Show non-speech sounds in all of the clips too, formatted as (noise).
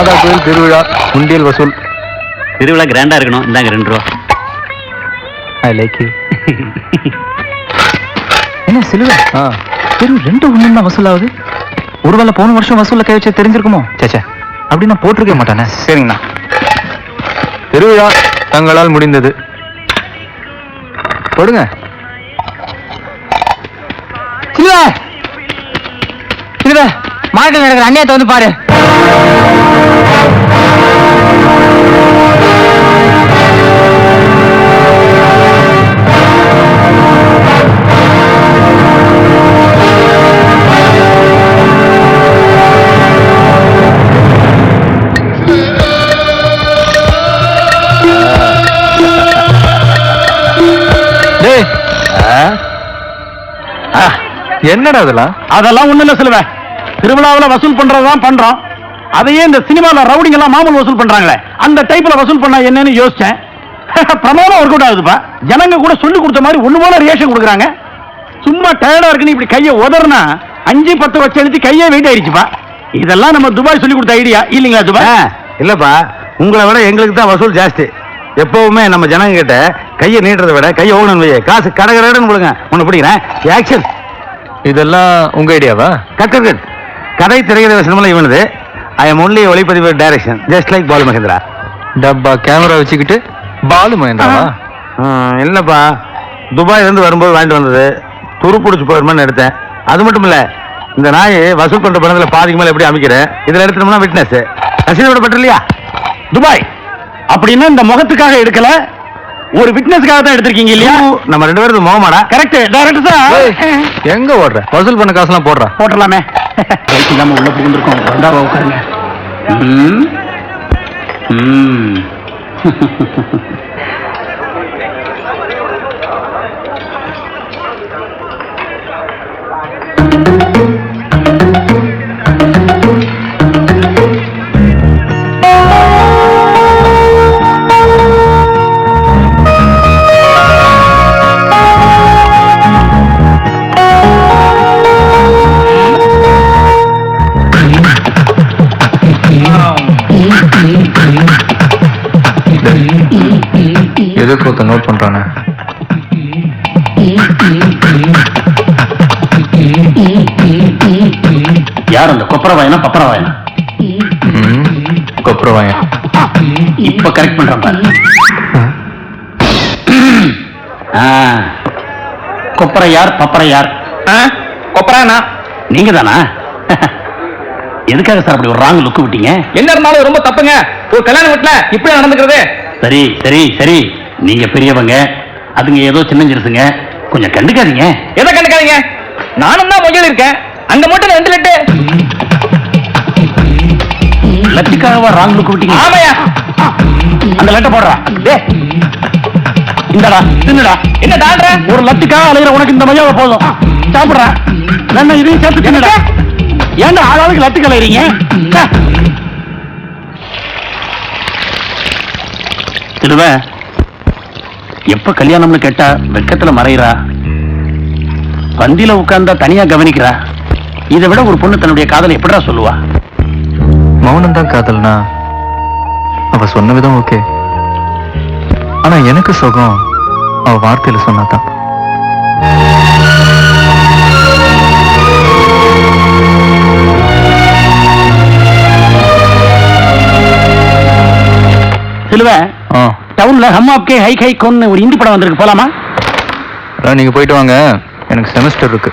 மாதா கோயில் திருவிழா உண்டியல் வசூல். திருவிழா கிராண்டா இருக்கணும். இந்தாங்க ரெண்டு ரூபா. ஐ லைக் யூ என்ன சிலுவை? ஆ. வெறும் ரெண்டு ஒண்ணு தான் வசூல் ஆகுது ஒருவேளை போன வருஷம் வசூல்ல கை வச்சு தெரிஞ்சிருக்குமோ? சேச்சே அப்படி நான் போட்டிருக்க மாட்டானே. சரிங்கண்ணா. திருவிழா தங்களால் முடிந்தது. சிலுவை சிலுவை! மார்க்கெட் நடக்கிற அந்நியத்தை வந்து பாரு. என்னடா அதெல்லாம் அதெல்லாம் ஒண்ணு சொல்லுவேன் திருவிழாவுல வசூல் பண்றதுதான் பண்றோம். அதையே இந்த சினிமால ரவுடிங் எல்லாம் மாமூல் வசூல் பண்றாங்களே அந்த டைப்ல வசூல் பண்ணா என்னன்னு யோசிச்சேன். பிரமாதம் ஒர்க் அவுட் ஆகுதுப்பா. ஜனங்க கூட சொல்லி கொடுத்த மாதிரி ஒண்ணு போல ரியாக்ஷன் கொடுக்குறாங்க. சும்மா டயர்டா இருக்குன்னு இப்படி கையை உதறனா அஞ்சு பத்து வச்சு எழுதி கையே வெயிட் ஆயிடுச்சுப்பா. இதெல்லாம் நம்ம துபாய் சொல்லி கொடுத்த ஐடியா இல்லீங்களா துபாய்? இல்லப்பா. உங்களை விட எங்களுக்கு தான் வசூல் ஜாஸ்தி. எப்பவுமே நம்ம ஜனங்க கிட்ட கையை நீட்டுறதை விட கையை ஓகணும் வையே. காசு கடகடன்னு கொடுங்க. ஒன்று பிடிக்கிறேன். ஆக்ஷன் இதெல்லாம் உங்க ஐடியாவா கட் கதை திரைக்கதை சினிமாவில் இவனது. ஐ எம் ஒன்லி ஒளிப்பதிவு direction just like Balu Mahendra. டப்பா கேமரா வச்சுக்கிட்டு பாலு மகேந்திராவா? இல்லப்பா. துபாயில இருந்து வரும்போது வாங்கிட்டு வந்தது. துரு பிடிச்சி போயிருமான்னு எடுத்தேன். அது மட்டும் இல்ல இந்த நாய் வசூல் பண்ற பணத்துல பாதிக்கு மேல எப்படி அமைக்கிறேன்? இதுல எடுத்துட்டோம்னா விட்னஸ் ரசீதோட பட்டு இல்லையா? துபாய். அப்படின்னா இந்த முகத்துக்காக எடுக்கல ஒரு விட்னஸ்க்காக தான் எடுத்திருக்கீங்க இல்லையா? நம்ம ரெண்டு பேரும் முகமாடா. கரெக்ட் டைரக்டர் சார் எங்க ஓடுற? வசூல் பண்ண காசுலாம் போடுறா. போட்டலாமே ரைட் இல்லாம உள்ள புகுந்திருக்கோம் வந்தாவா உட்காருங்க. ம். ம். (laughs) ஒருத்த நோட் பண்றானே. யார் அந்த கொப்பர வாயனா பப்பர வாயனா ம், கொப்புரவாயன். இப்ப கரெக்ட் பண்றேன் பாரு. கொப்பரை யார் பப்பரை யார்? கொப்பரானா நீங்க தானா எதுக்காக சார் அப்படி ஒரு ராங் லுக் விட்டீங்க? என்ன இருந்தாலும் ரொம்ப தப்புங்க. ஒரு கல்யாண வீட்டுல இப்படி நடந்துக்கிறது? சரி சரி சரி. நீங்க பெரியவங்க அதுங்க ஏதோ சின்னஞ்சிருசுங்க கொஞ்சம் கண்டுக்காதீங்க. எதை கண்டுக்காதீங்க? நானும் தான் மொழியில் இருக்கேன். அங்க மட்டும் ரெண்டு லட்டு லட்டுக்காகவா ராங் லுக் விட்டீங்க ஆமையா அந்த லட்டை போடுறா. டேய், இந்தடா தின்னுடா. என்ன டால்ற? ஒரு லட்டுக்காக அலையிற உனக்கு இந்த மஜாவை போதும். சாப்பிடுறா. வேணா இதையும் சேர்த்து தின்னுடா. ஏன்டா ஆளாளுக்கு லட்டு கலையறீங்க ச்சே. எப்ப கல்யாணம்னு கேட்டா வெக்கத்துல மறையிறா? பந்தியில உட்கார்ந்தா தனியா கவனிக்கிறா? இதை விட ஒரு பொண்ணு தன்னுடைய காதலை எப்படிடா சொல்லுவா? மௌனம் தான் காதல்னா அவ சொன்ன விதம் ஓகே. ஆனா எனக்கு சுகம் அவ வார்த்தையில சொன்னாதான். சிலுவ ஆ. டவுன்ல ஹம் ஆப்கே ஹை ஹை கொன்னு ஒரு இந்தி படம் வந்திருக்கு. போலாமா? அதான் நீங்க போயிட்டு வாங்க. எனக்கு செமஸ்டர் இருக்கு.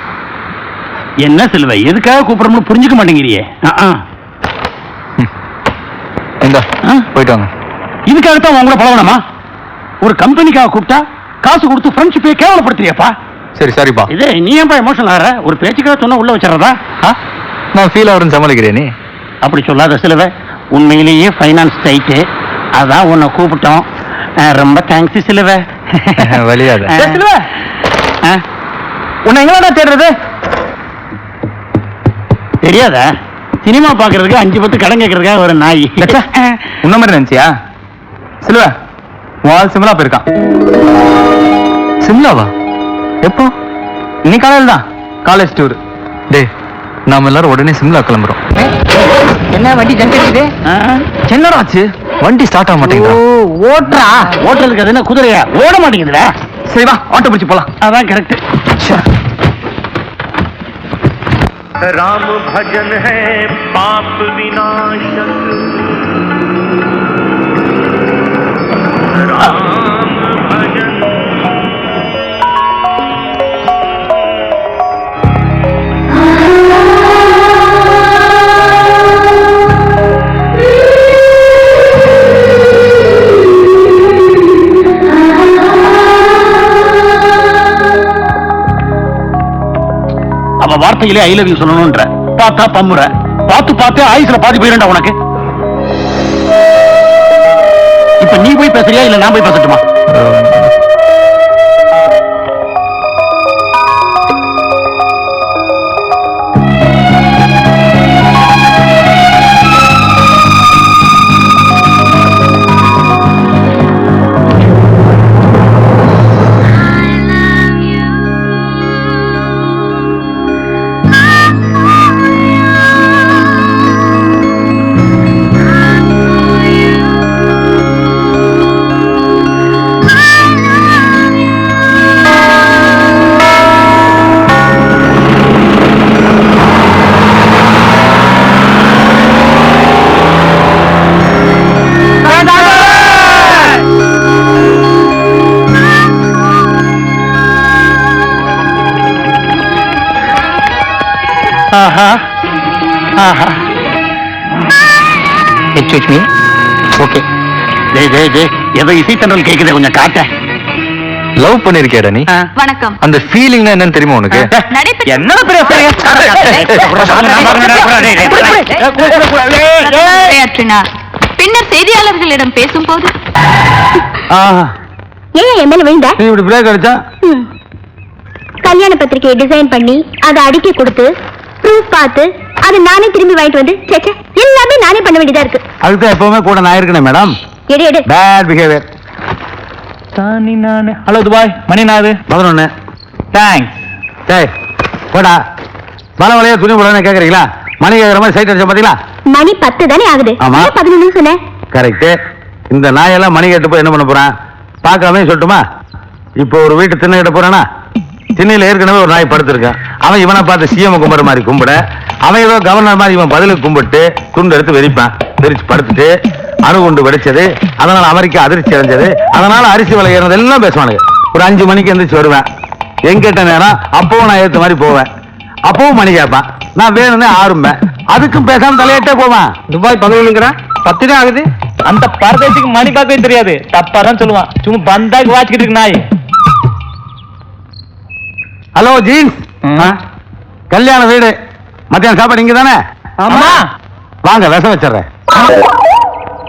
என்ன சிலுவை எதுக்காக கூப்பிடணும்னு புரிஞ்சுக்க மாட்டேங்கிறியே. இந்தா? போயிட்டு வாங்க. இதுக்காகத்தான் உன் கூட பழகணுமா ஒரு கம்பெனிக்காக கூப்பிட்டா காசு கொடுத்து ஃப்ரெண்ட்ஷிப்பே கேவலப்படுத்துறியாப்பா. சரி சரிப்பா. இது நீ ஏன்பா எமோஷனல் ஆகிற ஒரு பேச்சுக்காக சொன்னா உள்ள வச்சிடறதா? நான் ஃபீல் ஆகுறேன்னு சமாளிக்கிறேன் நீ. அப்படி சொல்லாத சிலுவை உண்மையிலேயே ஃபைனான்ஸ் டைட்டு அதான் உன்னை கூப்பிட்டோம். ரொம்ப தேங்க்ஸ் சிலுவை. (laughs) டேய், சிலுவை. உன்னை எங்கடா தேடுறது? தெரியாதா? சினிமா பாக்குறதுக்கு அஞ்சு பத்து கடன் கேட்கறதுக்காக ஒரு நாய். உன்ன மாதிரி நினைச்சியா? சிலுவ வால் சிம்லா போயிருக்கான். சிம்லாவா? எப்போ? இன்னைக்கு காலையில் தான். காலேஜ் டூர் டே நாம எல்லாரும் உடனே சிம்லா கிளம்புறோம். என்ன வண்டி ஜங்க் அடிக்குது? என்னடா ஆச்சு? வண்டி ஸ்டார்ட் ஆக மாட்டேங்குதா ஓட்டுறா ஓட்டுறதுக்கு அது என்ன குதிரையா ஓட மாட்டேங்குதுடா சரி வா ஆட்டோ பிடிச்சு போலாம் அதான் கரெக்ட் राम भजन है पाप विनाशक राम வார்த்தையிலே ஐ லவ் யூ சொல்லணும்ன்ற. பார்த்தா பம்முற. பார்த்து பார்த்து ஆயுசுல பாதி போயிருண்டா உனக்கு. இப்ப நீ போய் பேசுறியா இல்ல நான் போய் பேசட்டுமா? ஆஹா ஆஹா எக்ஸ்கியூஸ் மீ ஓகே டேய் டேய் டேய் ஏதோ இசைத்தன்றல் கேக்குதே கொஞ்சம் காட்ட லவ் பண்ணிருக்கேடா நீ வணக்கம் அந்த ஃபீலிங்னா என்னன்னு தெரியுமா உனக்கு என்ன பின்னர் செய்தியாளர்களிடம் பேசும்போது ஏன் என் மேல விழுந்த இப்படி பிரேக் அடிச்சா. கல்யாண பத்திரிக்கையை டிசைன் பண்ணி அதை அடிக்க கொடுத்து ப்ரூஃப் பார்த்து அதை நானே திரும்பி வாங்கிட்டு வந்து சேச்சே எல்லாமே நானே பண்ண வேண்டியதா இருக்கு. அதுக்கு எப்பவுமே கூட நான் இருக்கணும் மேடம். எடு எடு. பேட் பிஹேவியர் தானி நானு. Hello Dubai. மணி நாது பதினொன்னு. தேங்க்ஸ் டேய் போடா. பல வலையா துணி போடணும் கேக்குறீங்களா? மணி கேக்குற மாதிரி சைட் அடிச்ச பாத்தீங்களா? மணி பத்து தானே ஆகுது. ஆமா. பதினொன்னு சொன்னேன் கரெக்ட் இந்த நாயெல்லாம் மணி கேட்டு போய் என்ன பண்ண போறான்? பார்க்காம சொல்லட்டுமா? இப்போ ஒரு வீட்டு திண்ணை கிட்ட போறானா? திண்ணையில ஏற்கனவே ஒரு நாய் படுத்திருக்கான் அவன் இவனை பார்த்து சிஎம் கும்பிட மாதிரி கும்பிட அவன் ஏதோ கவர்னர் மாதிரி இவன் பதிலுக்கு கும்பிட்டு துண்டு எடுத்து வெறிப்பான். வெறிச்சு படுத்துட்டு அணுகுண்டு வெடிச்சது அதனால அமெரிக்கா அதிர்ச்சி அடைஞ்சது அதனால அரிசி விலை ஏறினது எல்லாம் பேசுவானுங்க. ஒரு அஞ்சு மணிக்கு எந்திரிச்சு வருவேன். எங்கிட்ட நேரம் அப்பவும் நான் ஏற்ற மாதிரி போவேன். அப்பவும் மணி கேட்பான். நான் வேணும்னே ஆரம்பேன் அதுக்கும் பேசாம தலையிட்டே போவேன். துபாய் பதினொன்னுங்கிற? பத்து தான் ஆகுது. அந்த பரதேசிக்கு மணி பார்க்கவே தெரியாது. தப்பா தான் சொல்லுவான். சும்மா பந்தாக்கு வாச்சிக்கிட்டு இருக்கு நாய். Hello jeans. கல்யாண வீடு. மத்தியானம் சாப்பாடு இங்க தானே ஆமா வாங்க விஷம் வச்சிடுறேன்.